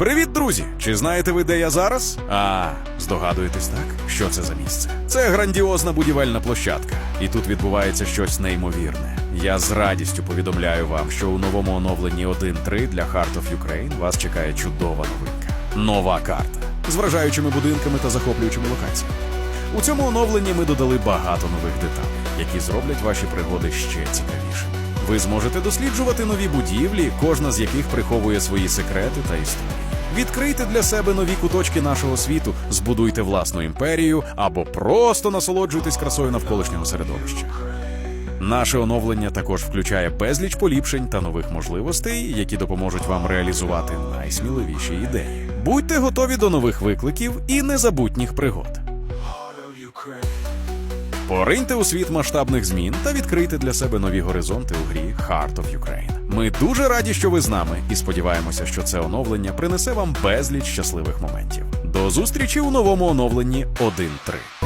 Привіт, друзі! Чи знаєте ви, де я зараз? А, здогадуєтесь так? Що це за місце? Це грандіозна будівельна площадка, і тут відбувається щось неймовірне. Я з радістю повідомляю вам, що у новому оновленні 1.3 для Heart of Ukraine вас чекає чудова новинка. Нова карта з вражаючими будинками та захоплюючими локаціями. У цьому оновленні ми додали багато нових деталей, які зроблять ваші пригоди ще цікавішими. Ви зможете досліджувати нові будівлі, кожна з яких приховує свої секрети та історії. Відкрийте для себе нові куточки нашого світу, збудуйте власну імперію або просто насолоджуйтесь красою навколишнього середовища. Наше оновлення також включає безліч поліпшень та нових можливостей, які допоможуть вам реалізувати найсміливіші ідеї. Будьте готові до нових викликів і незабутніх пригод. Пориньте у світ масштабних змін та відкрийте для себе нові горизонти у грі Heart of Ukraine. Ми дуже раді, що ви з нами, і сподіваємося, що це оновлення принесе вам безліч щасливих моментів. До зустрічі у новому оновленні 1.3.